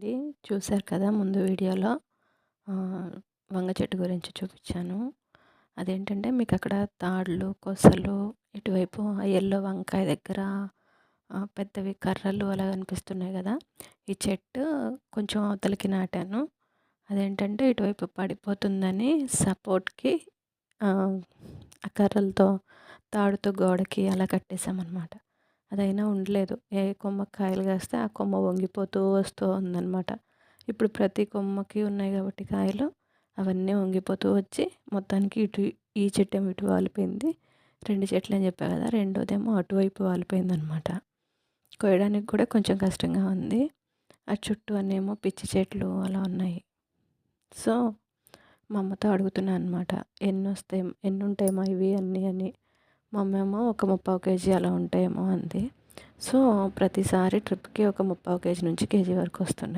అండి. చూశారు కదా! ముందు వీడియోలో వంగ చెట్టు గురించి చూపించాను. అదేంటంటే మీకు అక్కడ తాళ్ళు కొసలు ఇటువైపు ఆ ఎల్లో వంకాయ దగ్గర పెద్దవి కర్రలు అలా కనిపిస్తున్నాయి కదా! ఈ చెట్టు కొంచెం అవతలకి నాటాను. అదేంటంటే ఇటువైపు పడిపోతుందని సపోర్ట్కి ఆ కర్రలతో తాడుతో గోడకి అలా కట్టేసామన్నమాట అదైనా ఉండలేదు. ఏ కొమ్మ కాయలు కాస్తే ఆ కొమ్మ వంగిపోతూ వస్తూ ఉందన్నమాట. ఇప్పుడు ప్రతి కొమ్మకి ఉన్నాయి కాబట్టి కాయలు. అవన్నీ వంగిపోతూ వచ్చి మొత్తానికి ఇటు ఈ చెట్టు ఏమో ఇటు వాలిపోయింది. రెండు చెట్లు అని చెప్పా కదా రెండోదేమో అటువైపు వాలిపోయింది అనమాట కోయడానికి కూడా కొంచెం కష్టంగా ఉంది. ఆ చుట్టూ అనేమో పిచ్చి చెట్లు అలా ఉన్నాయి. సో మా అమ్మతో అడుగుతున్నాను అనమాట ఎన్ని వస్తాయి ఎన్ని ఉంటాయేమో ఇవి అన్నీ అని. మమ్మీ అమ్మ ఏమో ఒక ముప్పావు కేజీ అలా ఉంటాయేమో అంది. సో ప్రతిసారి ట్రిప్కి ఒక ముప్పావు కేజీ నుంచి కేజీ వరకు వస్తున్నాయి